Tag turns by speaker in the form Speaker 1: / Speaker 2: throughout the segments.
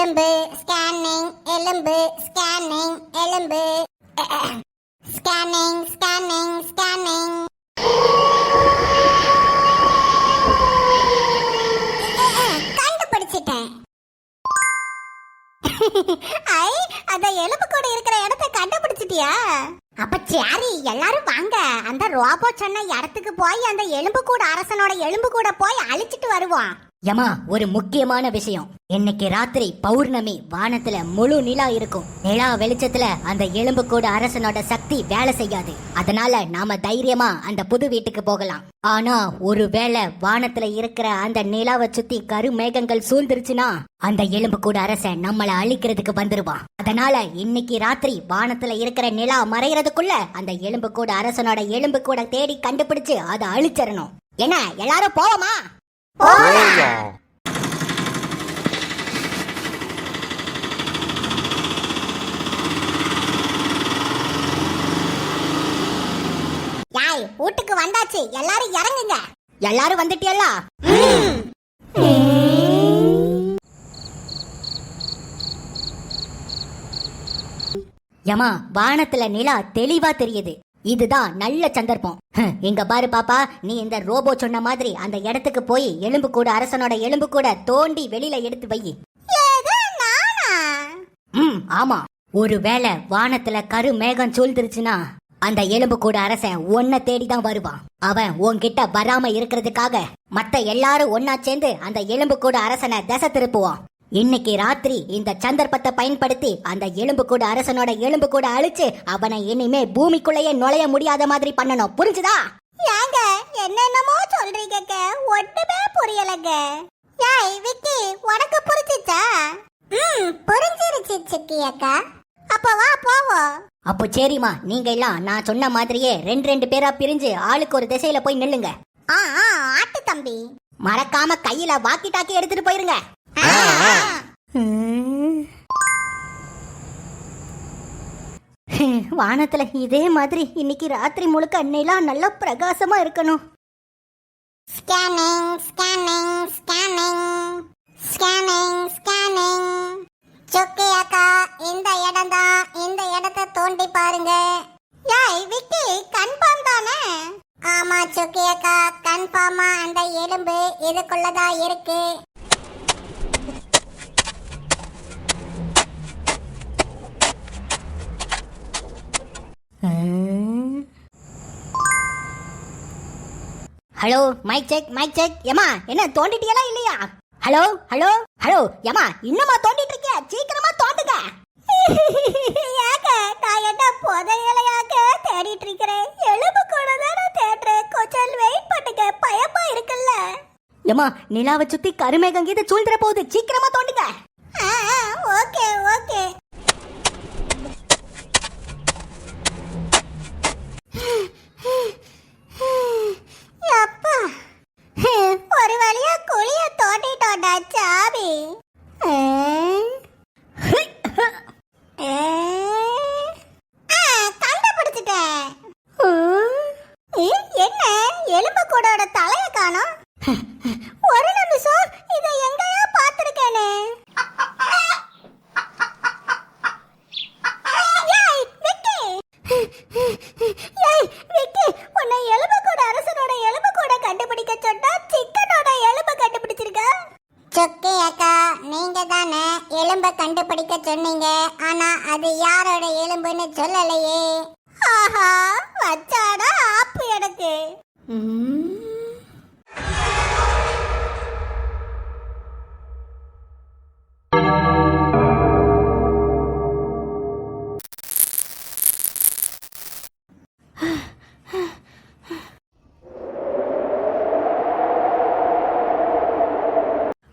Speaker 1: எலும்பு ஸ்கேனிங் எலும்பு ஸ்கேனிங் எலும்பு. ஸ்கேனிங் ஸ்கேனிங் ஸ்கேனிங் கண்டுபிடிச்சிட்டேன். ஐ அந்த எலும்பு கூட இருக்கிற இடத்த கண்டுபிடிச்சிட்டியா? அப்ப சரி எல்லாரும் வாங்க. அந்த ரோபோ சொன்ன இடத்துக்கு போய் அந்த எலும்பு கூட அரசனோட எலும்பு கூட போய் அழிச்சிட்டு வருவோம்.
Speaker 2: யமா ஒரு முக்கியமான விஷயம். இன்னைக்கு ராத்திரி பௌர்ணமி வானத்துல முழு நிலா இருக்கும். நிலா வெளிச்சத்துல அந்த எலும்புக்கூட அரசனோட சக்தி வேலை செய்யாது. அதனால நாம தைரியமா அந்த புது வீட்டுக்கு போகலாம். ஆனா ஒருவேளை வானத்துல இருக்கிற அந்த நிலாவை சுத்தி கருமேகங்கள் சூழ்ந்துருச்சுன்னா அந்த எலும்புக்கூட அரசன் நம்மளை அழிக்கிறதுக்கு வந்துருவான் அதனால இன்னைக்கு ராத்திரி வானத்துல இருக்கிற நிலா மறையறதுக்குள்ள அந்த எலும்புக்கூட அரசனோட எலும்பு கூட தேடி கண்டுபிடிச்சு அதை அழிச்சிடணும். என்ன எல்லாரும் போவோமா
Speaker 1: யாய் வீட்டுக்கு வந்தாச்சு. எல்லாரும் இறங்குங்க.
Speaker 2: எல்லாரும் வந்துட்டியல்லா? யமா வானத்துல நிலா தெளிவா தெரியுது. இதுதான் நல்ல சந்தர்ப்பம். இங்க பாரு பாப்பா நீ இந்த ரோபோ சொன்ன மாதிரி அந்த இடத்துக்கு போய் எலும்பு கூட அரசனோட எலும்பு கூட தோண்டி வெளியில எடுத்து வை. ம் ஆமா. ஒருவேளை வானத்துல கரு மேகம் சூழ்ந்துருச்சுன்னா அந்த எலும்பு கூட அரசன் உன்னை தேடி தான் வருவான். அவன் உன்கிட்ட வராம இருக்கிறதுக்காக மத்த எல்லாரும் ஒன்னா சேர்ந்து அந்த எலும்பு கூட அரசனை திசை திருப்புவான். இன்னைக்கு ராத்திரி இந்த சந்தர்ப்பத்தை பயன்படுத்தி அந்த எலும்பு கூட அரசனோட எலும்பு கூட அழிச்சு அவனை இனிமே பூமிக்குள்ளேயே நுழைய முடியாத மாதிரி பண்ணணும். புரிஞ்சுதா?
Speaker 1: ஏங்க என்னென்னமோ சொல்றீங்க ஒண்ணுமே புரியலங்க. ஏய் விக்கி உனக்கு புரிஞ்சிச்சா? ம் புரிஞ்சிருச்சு சிக்கி அக்கா. அப்ப வா போவோம்.
Speaker 2: அப்போ சரிம்மா நீங்க எல்லாம் நான் சொன்ன மாதிரியே ரெண்டு ரெண்டு பேரா பிரிஞ்சு ஆளுக்கு ஒரு திசையில போய் நில்லுங்க.
Speaker 1: ஆ ஆ ஆட்டு தம்பி.
Speaker 2: மறக்காம கையில வாக்கி டாக்கி எடுத்துட்டு போயிருங்க. வானத்துல இதே மாதிரி இன்னைக்கு ராத்திரி முழுக்க நிலா நல்லா பிரகாசமா இருக்கணும்.
Speaker 1: Scanning scanning scanning scanning scanning சுக்கி அக்கா இந்த இடம் தான் இந்த இடத்தை தோண்டி பாருங்க. ஏய் விக்கி கன்ஃபார்ம் தானே? ஆமா சுக்கி அக்கா கன்ஃபார்மா அந்த எலும்பு இதுக்குள்ளதா இருக்கு.
Speaker 2: Hello mic check mic check ஏமா என்ன தோண்டிட்டீங்களா இல்லையா? ஹலோ ஹலோ ஹலோ ஏமா இன்னுமா தோண்டிட்டு இருக்கியா சீக்கிரமா தோண்டுங்க.
Speaker 1: ஏங்க நான் என்ன புதையலையாக்க தேடிட்டு இருக்கிறேன் எலும்பு கூட தானே தேடுறேன் கொஞ்சம் வெயிட் பண்ணுங்க பயமா இருக்குல்ல.
Speaker 2: ஏமா நிலாவை சுத்தி கருமேகம் கீது சூழ்ந்துற போகுது சீக்கிரமா தோண்டுங்க.
Speaker 1: ஓகே ஓகே அப்பா ஒரு வழியா குழிய தோண்டிட்டோண்டா சாமி ஆ, ஆ, கண்டுபிடிச்சிட்டேன் ஏ, என்ன கூடோட தலைய காணோம். ஒரு நிமிஷம் இதை எங்கேயோ எலும்பை கண்டுபிடிக்க சொன்னீங்க. ஆனா அது யாரோட எலும்புன்னு சொல்லலையே. ஆஹா வச்சாடா ஆப்பு எனக்கு.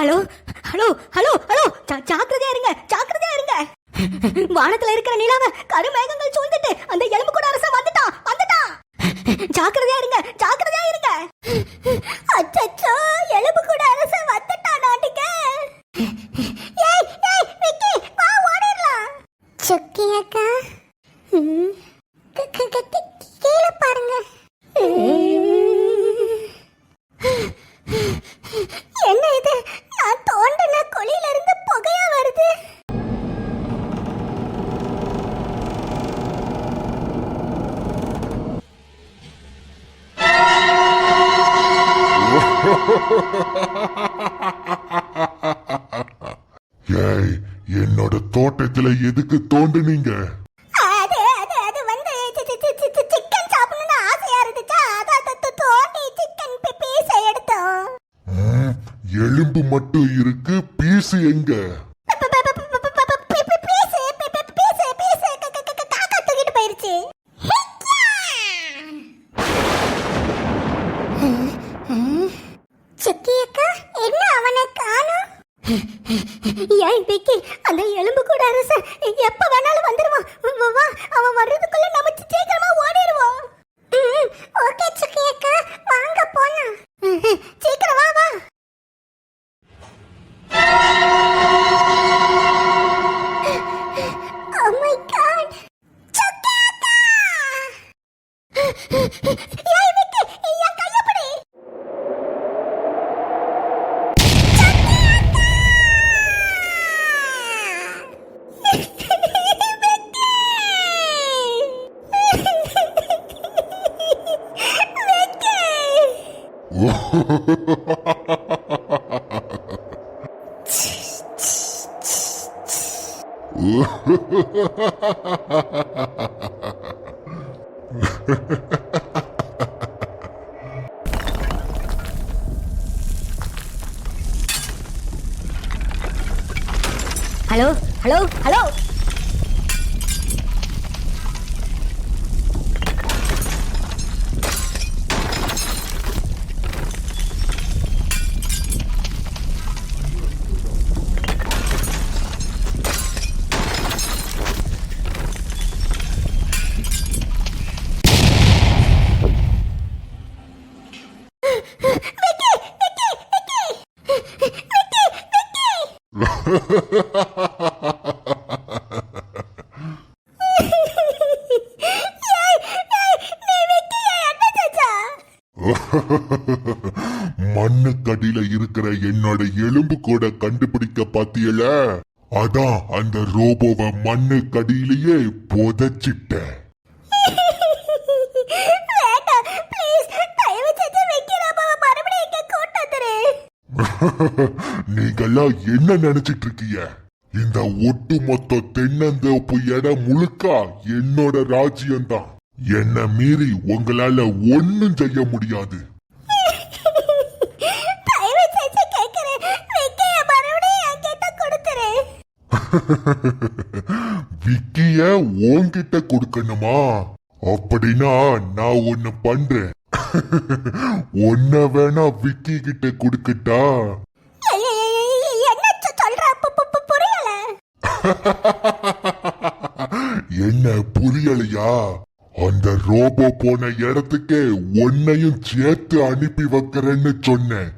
Speaker 2: ஹலோ ஹலோ ஹலோ ஹலோ ஜாக்கிரதையா இருங்க ஜாக்கிரதையா இருங்க. வானத்துல இருக்கிற நிலாவை கருமேகங்கள் சூழ்ந்துட்டு அந்த எலும்பு கூட அரசன் வந்துட்டான் வந்துட்டான் ஜாக்கிரதையா இருங்க ஜாக்கிரதையா இருங்க.
Speaker 1: அச்சச்சோ எலும்பு கூட அரசன் வந்துட்டான் நாட்டுக்கு. ஏய் ஏய் விக்கி வா ஓடிரலாம் சுக்கி அக்கா. கீழே பாருங்க. என்ன இது? சிக்கன் பீ- பீஸை எடுத்தோம்.
Speaker 3: ம், எலும்பு மட்டும் இருக்கு பீஸ் எங்க?
Speaker 2: ஹலோ ஹலோ ஹலோ
Speaker 3: மண்ணுக்கடியில இருக்கிற என்னோட எலும்பு கூட கண்டுபிடிக்க பாத்தியல? அதான் அந்த ரோபோவை மண்ணுக்கடியிலேயே புதைச்சிட்டேன்
Speaker 1: வேண்டாம் ப்ளீஸ் தயவு செஞ்சு விக்கி ராமாவை மறுபடியும் இங்க கூட்டு வந்துரு
Speaker 3: நீங்கெல்லாம் என்ன நினைச்சிட்டு இருக்கீங்க இந்த ஒட்டுமொத்த தென்னந்தோப்பு இடம் முழுக்கா என்னோட ராஜ்யம்தான். என்ன மீறி உங்களால ஒண்ணும் செய்ய முடியாது.
Speaker 1: விக்கிய
Speaker 3: உன்கிட்ட கொடுக்கணுமா? அப்படின்னா நான் ஒண்ணு பண்றேன். ஒன்ன வேணா விக்கி கிட்ட கொடுக்கட்டா?
Speaker 1: என்ன
Speaker 3: புரியலையா? அந்த ரோபோ போன இடத்துக்கே உன்னையும் சேர்த்து அனுப்பி வைக்கிறேன்னு சொன்னேன்.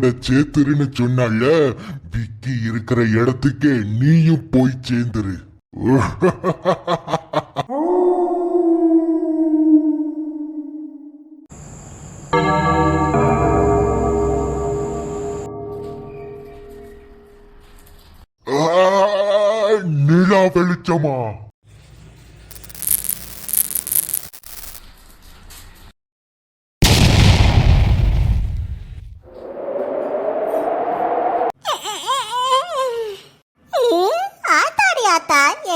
Speaker 3: விக்கி கூட சேர்த்துருன்னு சொன்னால விக்கி இருக்கிற இடத்துக்கே நீயும் போய் சேர்ந்துரு.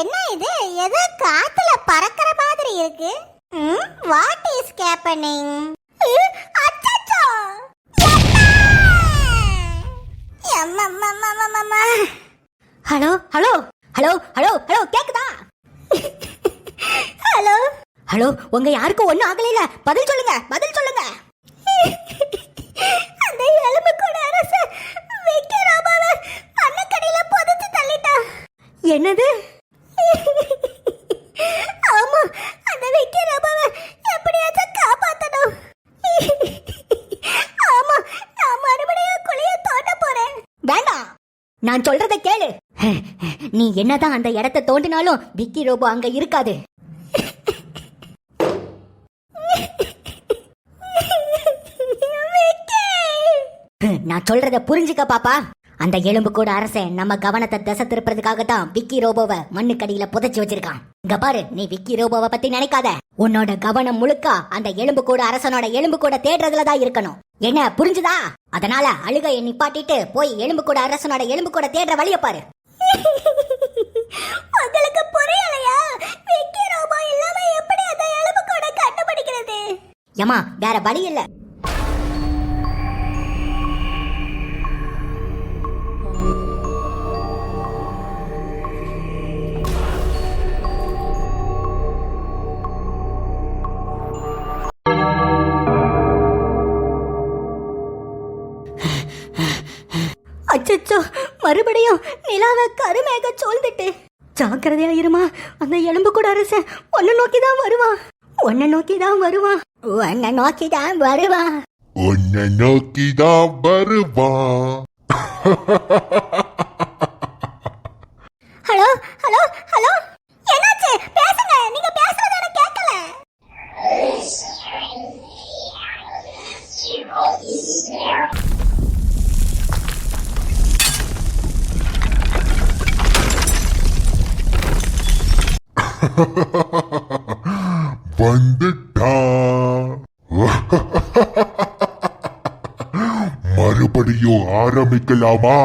Speaker 1: என்ன இது? ஏதோ காத்துல பறக்கிற மாதிரி இருக்கு. What is யம்மா
Speaker 2: hello hello! Hello hello hello கேக்குதா?
Speaker 1: ஹலோ?
Speaker 2: ஹலோ உங்க யாருக்கும் ஒண்ணும் ஆகலைல. பதில் சொல்லுங்க பதில் சொல்லுங்க.
Speaker 1: அந்த எலும்பு கூட அரச விக்ரமாவை மண்ணக்கடியில புதைச்சு தள்ளிட்டான்
Speaker 2: என்னது
Speaker 1: ஆமா அந்த விக்ரமாவை எப்படியாச்சும் காப்பாத்தணும் ஆமா நான்
Speaker 2: சொல்றத கேளு. நீ என்னதான் அந்த இடத்த தோண்டினாலும் விக்கி ரோபோ அங்க இருக்காது. நான் சொல்றத புரிஞ்சுக்க பாப்பா. அந்த எலும்பு கூட அரசன் நம்ம கவனத்தை திசை திருப்புறதுக்காக தான் விக்கி ரோபோவை மண்ணுக்கடியில புதைச்சு வச்சிருக்கான். இங்க பாரு நீ விக்கி ரோபோவை பத்தி நினைக்காத. உன்னோட கவனம் முழுக்க அந்த எலும்பு கூட அரசனோட எலும்பு கூட தேடுறதுல தான் இருக்கணும். என்ன புரிஞ்சுதா? அதனால அழுகையை நிப்பாட்டிட்டு போய் எலும்பு கூட அரசனோட எலும்பு கூட தேடுற வழிய பாரு.
Speaker 1: உங்களுக்கு புரியலையா? விக்கி ரோபோ இல்லாம எப்படி அந்த எலும்பு கூட கண்டுபிடிக்கிறது?
Speaker 2: ஏமா வேற வழி இல்ல. மறுபடியும் நிலாவை கருமேக சூழ்ந்துட்டு. ஜாக்கிரதையா இருமா அந்த எலும்பு கூட அரசன் ஒன்னு நோக்கி தான் வருவான். உன்னை நோக்கி தான் வருவான். உன்னை நோக்கி தான் வருவான்.
Speaker 3: உன்னை நோக்கிதான் வருவான்.
Speaker 1: Hello hello hello. என்னாச்சு? பேசுங்க நீங்க பேசுறது எனக்கு கேட்கல.
Speaker 3: வந்துட்டான் மறுபடியும் ஆரம்பிக்கலாமா?